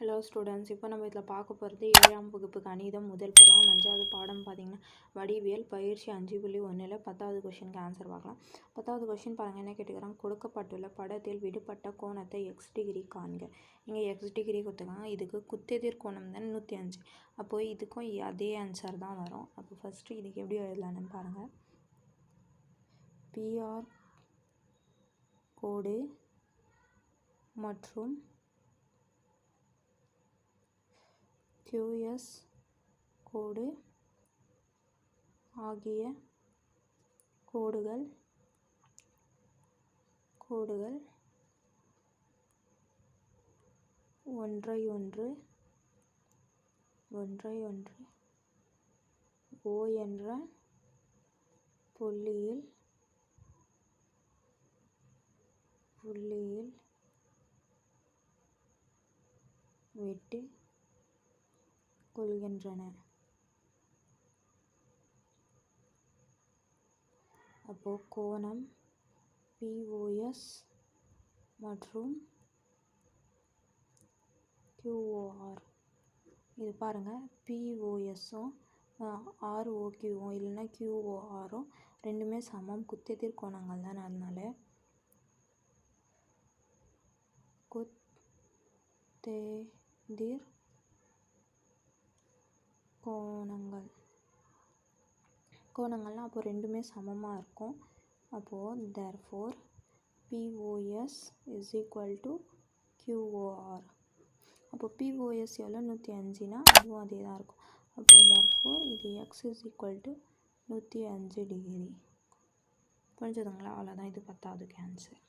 Hello students இப்போ நம்ம இதில் பார்க்க போகிறது ஏழாம் வகுப்பு கணிதம் முதல் பருவம் அஞ்சாவது பாடம் பார்த்தீங்கன்னா வடிவியல் பயிற்சி அஞ்சு புள்ளி ஒன்றில் பத்தாவது கொஷினுக்கு ஆன்சர் பார்க்கலாம். பத்தாவது கொஷின் பாருங்கள் என்ன கேட்டுக்கிறாங்க? கொடுக்கப்பட்டுள்ள படத்தில் விடுபட்ட கோணத்தை எக்ஸ் டிகிரி காண்க. இங்கே எக்ஸ் டிகிரி கொடுத்துருக்காங்க. இதுக்கு குத்தெதிர் கோணம் தான் நூற்றி அஞ்சு. அப்போது இதுக்கும் அதே ஆன்சர் தான் வரும். அப்போ ஃபஸ்ட்டு இதுக்கு எப்படி எழுதலான்னு பாருங்கள் பிஆர் கோடு மற்றும் கியூஎஸ் கோடு ஆகிய கோடுகள் கோடுகள் ஒன்றை ஒன்று ஒன்றை ஒன்று ஓ என்ற புள்ளியில் புள்ளியில் வெட்டு கொள்கின்றன. அப்போது கோணம் பிஓஎஸ் மற்றும் கியூஓஆர் இது பாருங்கள் பிஓஎஸும் ஆர்ஓக்யூவும் இல்லைன்னா கியூஓஆரும் ரெண்டுமே சமம். குத்தெதிர் கோணங்கள் தான் அதனால. குத்தெதிர் கோணங்கள். கோணங்கள்லாம் அப்போ ரெண்டுமே சமமாக இருக்கும். அப்போது therefore POS is equal to QOR அப்போ பிஓஎஸ் எவ்வளோ நூற்றி அஞ்சுனா அதுவும் அதே தான் இருக்கும். அப்போது தேர் ஃபோர் இது எக்ஸ் இஸ் ஈக்குவல் டு நூற்றி அஞ்சு டிகிரி புரிஞ்சதுங்களா? அவ்வளோதான் இது பத்தாவது கேன்சர்